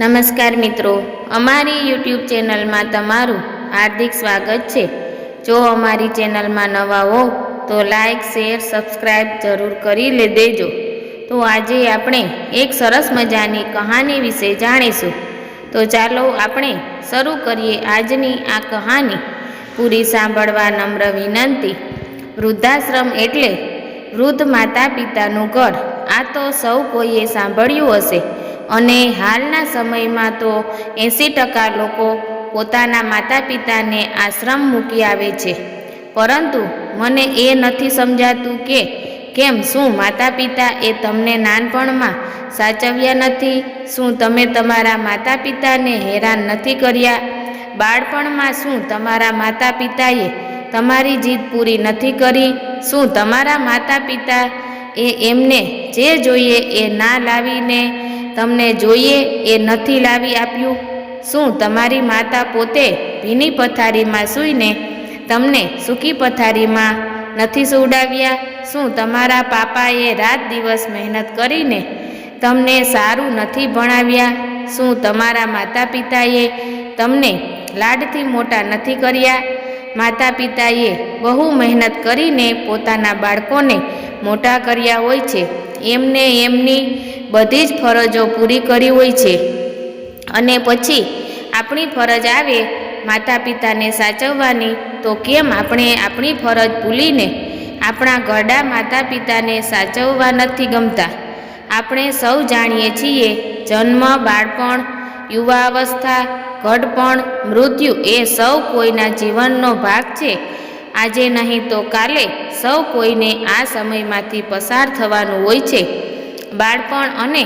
નમસ્કાર મિત્રો, અમારી યુટ્યુબ ચેનલમાં તમારું હાર્દિક સ્વાગત છે. જો અમારી ચેનલમાં નવા હો, તો લાઈક, શેર સબસ્ક્રાઈબ જરૂર કરી દેજો. તો આજે આપણે એક સરસ મજાની કહાની વિશે જાણીશું. તો ચાલો આપણે શરૂ કરીએ આજની આ કહાની. પૂરી સાંભળવા નમ્ર વિનંતી. વૃદ્ધાશ્રમ એટલે વૃદ્ધ માતા પિતાનું ઘર. આ તો સૌ કોઈએ સાંભળ્યું હશે. અને હાલના સમયમાં તો એંસી ટકા લોકો પોતાના માતા પિતાને આશ્રમ મૂકી આવે છે. પરંતુ મને એ નથી સમજાતું કે કેમ, શું માતા પિતા એ તમને નાનપણમાં સાચવ્યા નથી? શું તમે તમારા માતા પિતાને હેરાન નથી કર્યા? બાળપણમાં શું તમારા માતા પિતાએ તમારી જીદ પૂરી નથી કરી? શું તમારા માતા પિતા એ એમને જે જોઈએ એ ના લાવીને તમને જોઈએ એ નથી લાવી આપ્યું? શું તમારી માતા પોતે ભીની પથારીમાં સૂઈને તમને સૂકી પથારીમાં નથી સુવડાવ્યા? શું તમારા પાપાએ રાત દિવસ મહેનત કરીને તમને સારું નથી ભણાવ્યા? શું તમારા માતા પિતાએ તમને લાડથી મોટા નથી કર્યા? માતા પિતાએ બહુ મહેનત કરીને પોતાના બાળકોને મોટા કર્યા હોય છે. એમને એમની બધી જ ફરજો પૂરી કરી હોય છે. અને પછી આપણી ફરજ આવે માતા પિતાને સાચવવાની, તો કેમ આપણે આપણી ફરજ ભૂલીને આપણા ઘરડા માતા પિતાને સાચવવા નથી ગમતા? આપણે સૌ જાણીએ છીએ, જન્મ, બાળપણ, યુવાવસ્થા ઘડપણ મૃત્યુ એ સૌ કોઈના જીવનનો ભાગ છે. આજે નહીં તો કાલે સૌ કોઈને આ સમયમાંથી પસાર થવાનું હોય છે. બાળપણ અને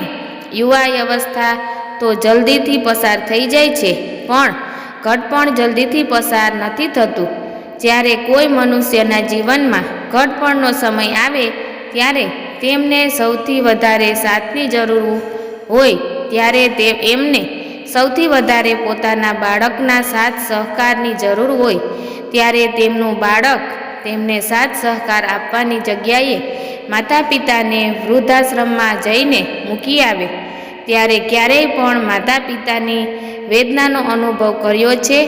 યુવાવસ્થા તો જલ્દીથી પસાર થઈ જાય છે. પણ ઘટપણ જલ્દીથી પસાર નથી થતું. જ્યારે કોઈ મનુષ્યના જીવનમાં ઘટપણનો સમય આવે, ત્યારે તેમને સૌથી વધારે સાથની જરૂર હોય, ત્યારે તે એમને સૌથી વધારે પોતાના બાળકના સાથ સહકારની જરૂર હોય. ત્યારે તેમનું બાળક તેમને સાથ સહકાર આપવાની જગ્યાએ માતા પિતાને વૃદ્ધાશ્રમમાં જઈને મૂકી આવે. ત્યારે ક્યારેય પણ માતા પિતાની વેદનાનો અનુભવ કર્યો છે,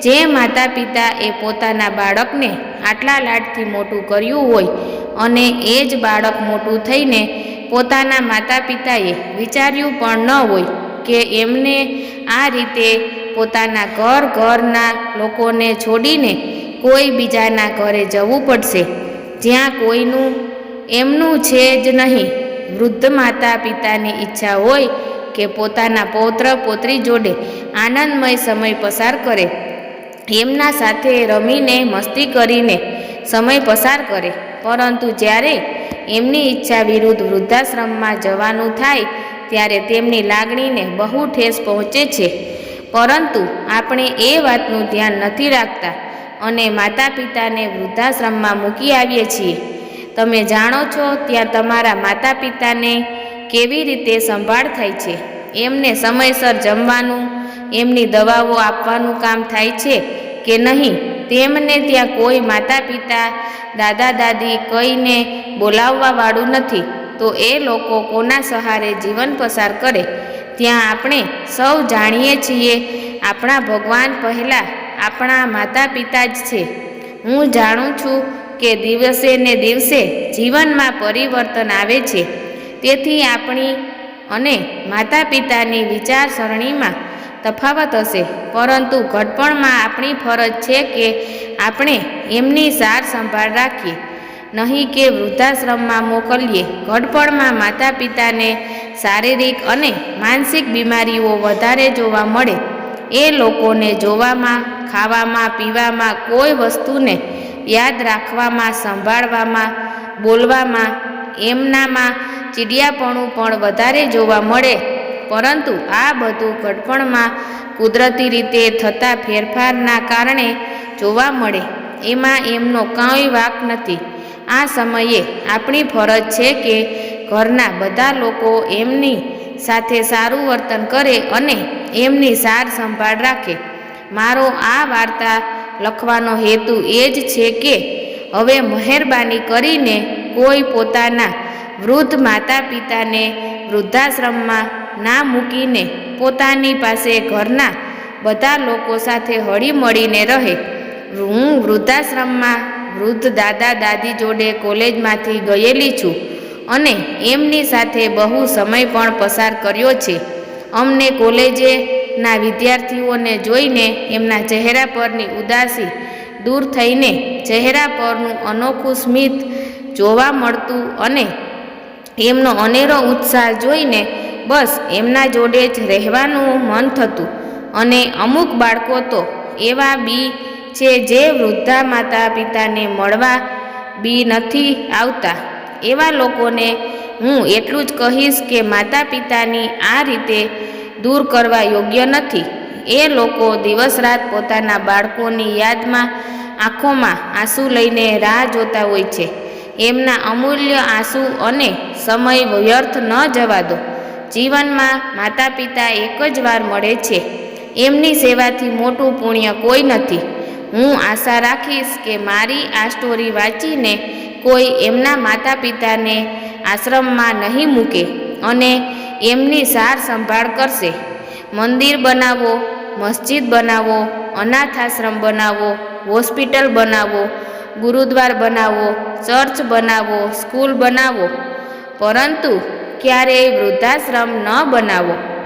જે માતા પિતા એ પોતાના બાળકને આટલા લાડથી મોટું કર્યું હોય અને એ જ બાળક મોટું થઈને પોતાના માતા પિતાએ વિચાર્યું પણ ન હોય કે એમને આ રીતે પોતાના ઘર ઘરના લોકોને છોડીને કોઈ બીજાના ઘરે જવું પડશે. જ્યાં કોઈનું એમનું છે જ નહીં. વૃદ્ધ માતા પિતાની ઈચ્છા હોય કે પોતાના પૌત્ર, પોત્રી જોડે આનંદમય સમય પસાર કરે. એમના સાથે રમીને, મસ્તી કરીને સમય પસાર કરે. પરંતુ જ્યારે એમની ઈચ્છા વિરુદ્ધ વૃદ્ધાશ્રમમાં જવાનું થાય, ત્યારે તેમની લાગણીને બહુ ઠેસ પહોંચે છે. પરંતુ આપણે એ વાતનું ધ્યાન નથી રાખતા અને માતા પિતાને વૃદ્ધાશ્રમમાં મૂકી આવીએ છીએ. તમે જાણો છો ત્યાં તમારા માતા પિતાને કેવી રીતે સંભાળ થાય છે? એમને સમયસર જમવાનું, એમની દવાઓ આપવાનું કામ થાય છે કે નહીં? તેમને ત્યાં કોઈ માતા પિતા દાદા, દાદી કહીને બોલાવવાવાળું નથી. તો એ લોકો કોના સહારે જીવન પસાર કરે? ત્યાં આપણે સૌ જાણીએ છીએ, આપણા ભગવાન પહેલાં આપણા માતા પિતા જ છે. હું જાણું છું કે દિવસે ને દિવસે જીવનમાં પરિવર્તન આવે છે. તેથી આપણી અને માતા પિતાની વિચારસરણીમાં તફાવત હશે. પરંતુ ઘટપણમાં આપણી ફરજ છે કે આપણે એમની સાર સંભાળ રાખીએ. નહીં કે વૃદ્ધાશ્રમમાં મોકલીએ. ઘડપણમાં માતા પિતાને શારીરિક અને માનસિક બીમારીઓ વધારે જોવા મળે. એ લોકોને જોવામાં, ખાવામાં, પીવામાં કોઈ વસ્તુને યાદ રાખવામાં, સંભાળવામાં, બોલવામાં, એમનામાં ચીડિયાપણું પણ વધારે જોવા મળે. પરંતુ આ બધું ઘડપણમાં કુદરતી રીતે થતા ફેરફારના કારણે જોવા મળે. એમાં એમનો કાંઈ વાક નથી. આ સમયે આપણી ફરજ છે કે ઘરના બધા લોકો એમની સાથે સારું વર્તન કરે અને એમની સાર સંભાળ રાખે. મારો આ વાર્તા લખવાનો હેતુ એ જ છે કે હવે મહેરબાની કરીને કોઈ પોતાના વૃદ્ધ માતા પિતાને વૃદ્ધાશ્રમમાં ના મૂકીને પોતાની પાસે ઘરના બધા લોકો સાથે હળીમળીને રહે. હું વૃદ્ધાશ્રમમાં વૃદ્ધ દાદા દાદી જોડે કોલેજમાંથી ગયેલી છું અને એમની સાથે બહુ સમય પણ પસાર કર્યો છે. અમને કોલેજે ના વિદ્યાર્થીઓને જોઈને એમના ચહેરા પરની ઉદાસી દૂર થઈને ચહેરા પરનું અનોખું સ્મિત જોવા મળતું અને એમનો અનેરો ઉત્સાહ જોઈને બસ એમના જોડે જ રહેવાનું મન થતું. અને અમુક બાળકો તો એવા બી છે જે વૃદ્ધા માતા પિતાને મળવા બી નથી આવતા. એવા લોકોને હું એટલું જ કહીશ કે માતા પિતાની આ રીતે દૂર કરવા યોગ્ય નથી. એ લોકો દિવસ રાત પોતાના બાળકોની યાદમાં, આંખોમાં આંસુ લઈને રાહ જોતા હોય છે. એમના અમૂલ્ય આંસુ અને સમય વ્યર્થ ન જવા દો. જીવનમાં માતા પિતા એક જ વાર મળે છે. એમની સેવાથી મોટું પુણ્ય કોઈ નથી. હું આશા રાખીશ કે મારી આ સ્ટોરી વાંચીને કોઈ એમના માતા પિતાને આશ્રમમાં નહીં મૂકે અને એમની સાર સંભાળ કરશે. મંદિર બનાવો, મસ્જિદ બનાવો, અનાથાશ્રમ બનાવો, હોસ્પિટલ બનાવો, ગુરુદ્વાર બનાવો, ચર્ચ બનાવો, સ્કૂલ બનાવો. પરંતુ ક્યારેય વૃદ્ધાશ્રમ ન બનાવો.